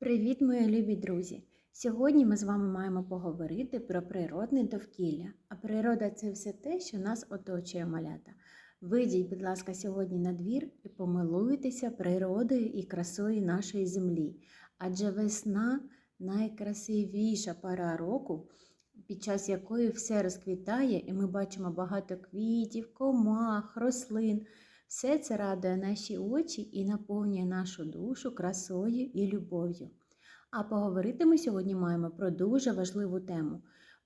Привіт, мої любі друзі! Сьогодні ми з вами маємо поговорити про природне довкілля. А природа це все те, що нас оточує малята. Вийдіть, будь ласка, сьогодні на двір і помилуйтеся природою і красою нашої землі. Адже весна найкрасивіша пора року, під час якої все розквітає, і ми бачимо багато квітів, комах, рослин. Все це радує наші очі і наповнює нашу душу красою і любов'ю. А поговорити ми сьогодні маємо про дуже важливу тему,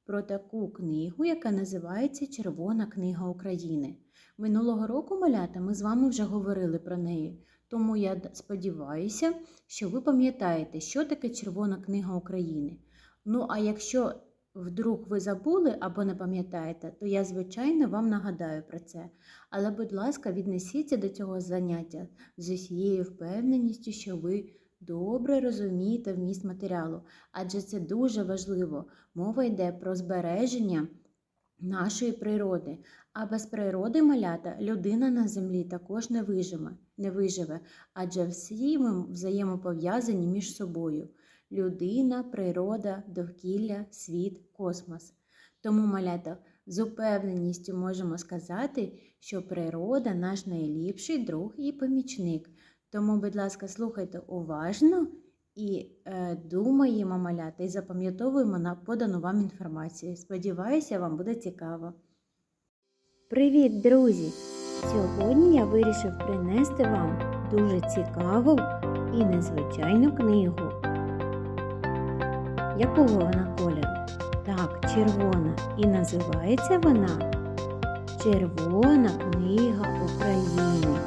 про таку книгу, яка називається Червона книга України. Минулого року, малята, ми з вами вже говорили про неї, тому я сподіваюся, що ви пам'ятаєте, що таке Червона книга України. Ну, а якщо вдруг ви забули або не пам'ятаєте, то я, звичайно, вам нагадаю про це. Але, будь ласка, віднесіться до цього заняття з усією впевненістю, що ви добре розумієте вміст матеріалу, адже це дуже важливо. Мова йде про збереження нашої природи. А без природи малята людина на землі також не виживе, не виживе, адже всі ми взаємопов'язані між собою людина, природа, довкілля, світ, космос. Тому, малята, з упевненістю можемо сказати, що природа наш найліпший друг і помічник. Тому, будь ласка, слухайте уважно і е, думаємо, малята, і запам'ятовуємо на подану вам інформацію. Сподіваюся, вам буде цікаво. Привіт, друзі! Сьогодні я вирішив принести вам дуже цікаву і незвичайну книгу. Якого вона кольору? Так, червона. І називається вона Червона книга України.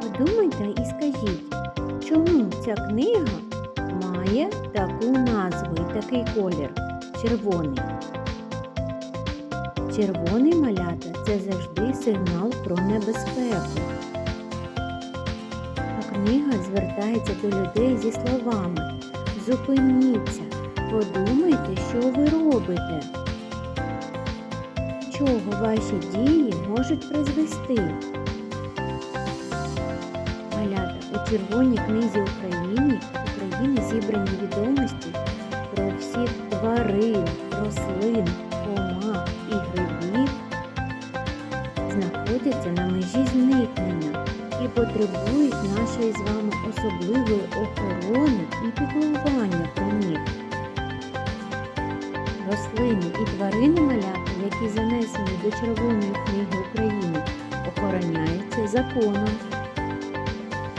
Подумайте і скажіть, чому ця книга має таку назву і такий колір червоний? Червоний малята це завжди сигнал про небезпеку. А книга звертається до людей зі словами Зупиніться, подумайте, що ви робите. Чого ваші дії можуть призвести? Малята у Червоній книзі України України зібрані відомості про всіх тварин, рослин, потребують нашої з вами особливої охорони і піклування про них. Рослини і тварини малята, які занесені до Червоної книги України, охороняються законом.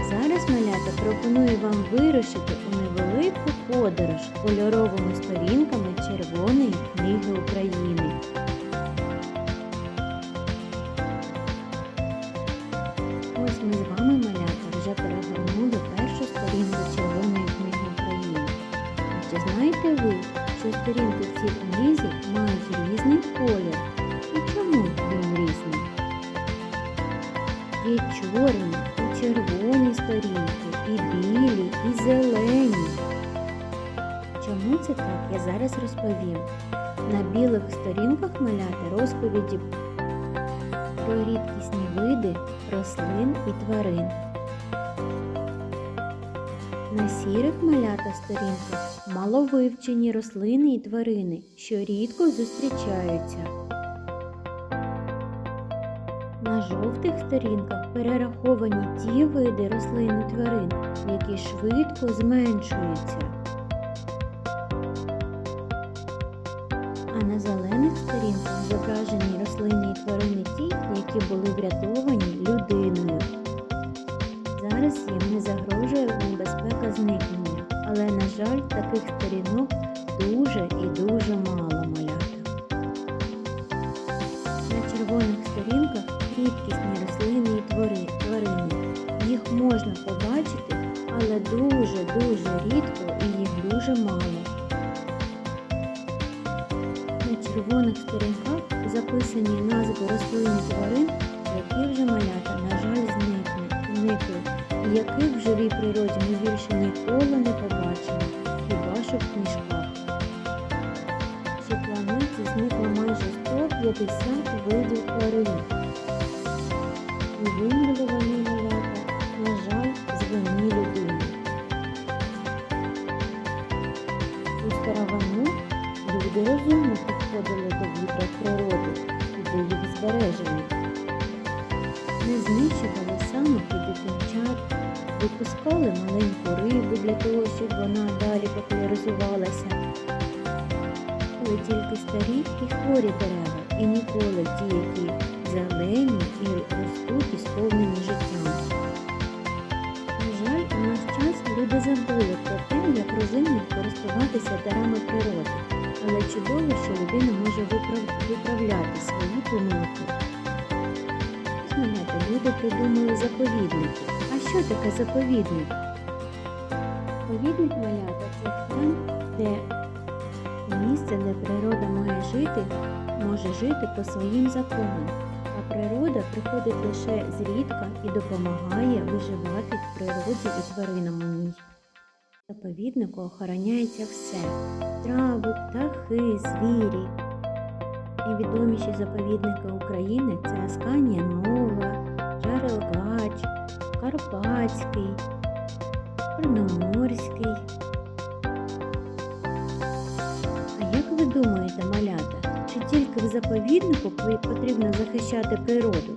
Зараз малята пропоную вам вирушити у невелику подорож кольоровими сторінками Червоної книги України. Сторінки в цій книзі мають різний колір? І чому він різний? Є чорні і червоні сторінки, і білі, і зелені. Чому це так, я зараз розповім. На білих сторінках маляти розповіді про рідкісні види рослин і тварин. На сірих малята сторінках маловивчені рослини і тварини, що рідко зустрічаються. На жовтих сторінках перераховані ті види рослин і тварин, які швидко зменшуються. А на зелених сторінках зображені рослини і тварини ті, які були врятовані людиною. Зараз їм не загрожує небезпека зникнення, але, на жаль, таких сторінок дуже і дуже мало малята. На червоних сторінках рідкісні рослини і тварини. Їх можна побачити, але дуже-дуже рідко і їх дуже мало. На червоних сторінках записані назви рослин і тварин, які вже малята, на жаль, зникли, яких в живій природі ми більше ніколи не побачимо, хіба що в книжках. Цій планеті зникло майже 150 видів тварин. Випускали маленьку рибу для того, щоб вона далі поки розвивалася. Але тільки старі і хворі дерева, і ніколи ті, які зелені і ростуть сповнені життям. На жаль, у наш час люди забули про те, як розумно користуватися дарами природи, але чудово, що людина може виправляти свої помилки. Малята, люди придумали заповідники. Що таке заповідник? Заповідник малята це там, де місце, де природа має жити, може жити по своїм законам, а природа приходить лише зрідка і допомагає виживати в природі і тваринам у ній. Заповіднику охороняється все трави, птахи, звірі. Найвідоміші заповідники України це Асканія Нова, Джарелгач, Карпатський, Чорноморський. А як ви думаєте, малята, чи тільки в заповіднику потрібно захищати природу?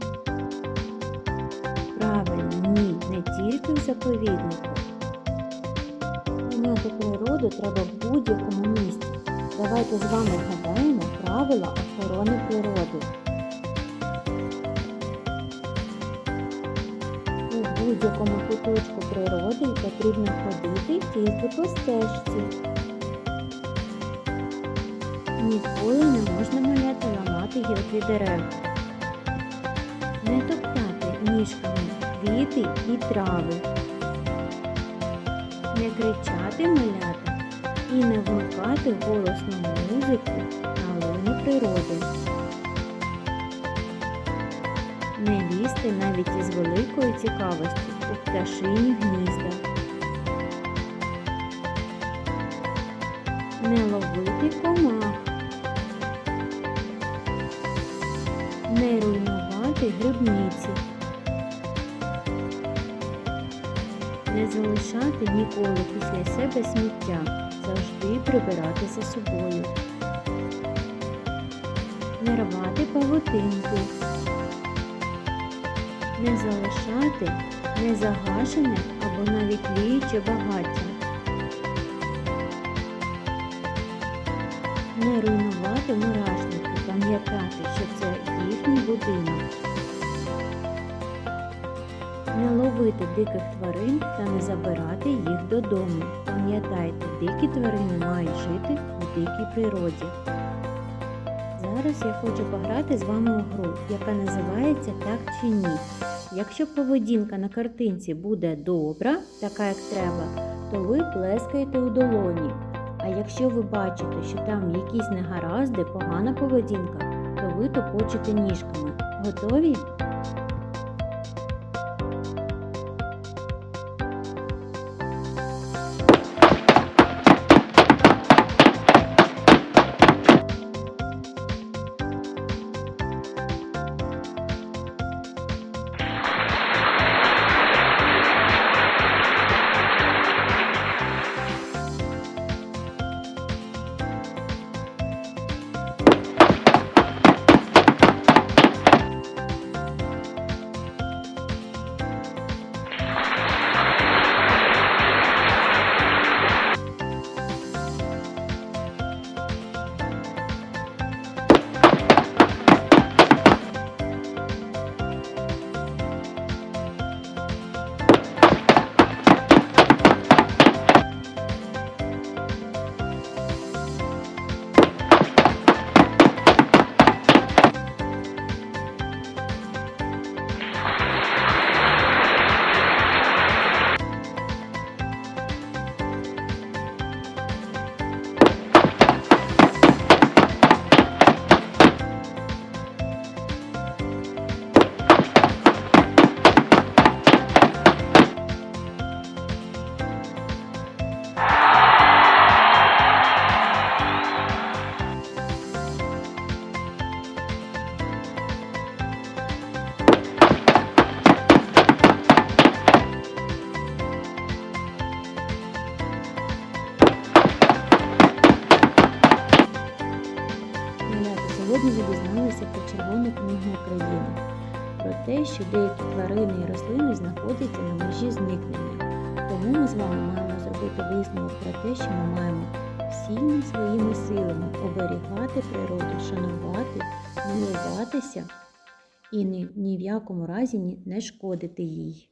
Правильно, ні, не тільки в заповіднику. Охороняти природу треба в будь-якому місці. Давайте з вами згадаємо правила охорони природи. Будь-якому куточку природи потрібно ходити тільки по стежці. Ніколи не можна маляти ламати гілки дерев. Не топтати ніжками квіти і трави. Не кричати малята і не вмикати голосну музику на лоні природи. Не лізти навіть із великої цікавості у пташині гнізда. Не ловити комах. Не руйнувати грибниці. Не залишати ніколи після себе сміття, завжди прибирати за собою. Не рвати павутинки. Не залишати незагашене або навіть ліюче багаття. Не руйнувати мурашники, пам'ятати, що це їхній будинок. Не ловити диких тварин та не забирати їх додому. Пам'ятайте, дикі тварини мають жити у дикій природі. Зараз я хочу пограти з вами у гру, яка називається Так чи ні. Якщо поведінка на картинці буде добра, така як треба, то ви плескаєте у долоні. А якщо ви бачите, що там якісь негаразди, погана поведінка, то ви топочете ніжками. Готові? Книгу України, про те, що деякі тварини і рослини знаходяться на межі зникнення. Тому ми з вами маємо зробити висновок про те, що ми маємо всіми своїми силами оберігати природу, шанувати, милуватися і ні, ні в якому разі не шкодити їй.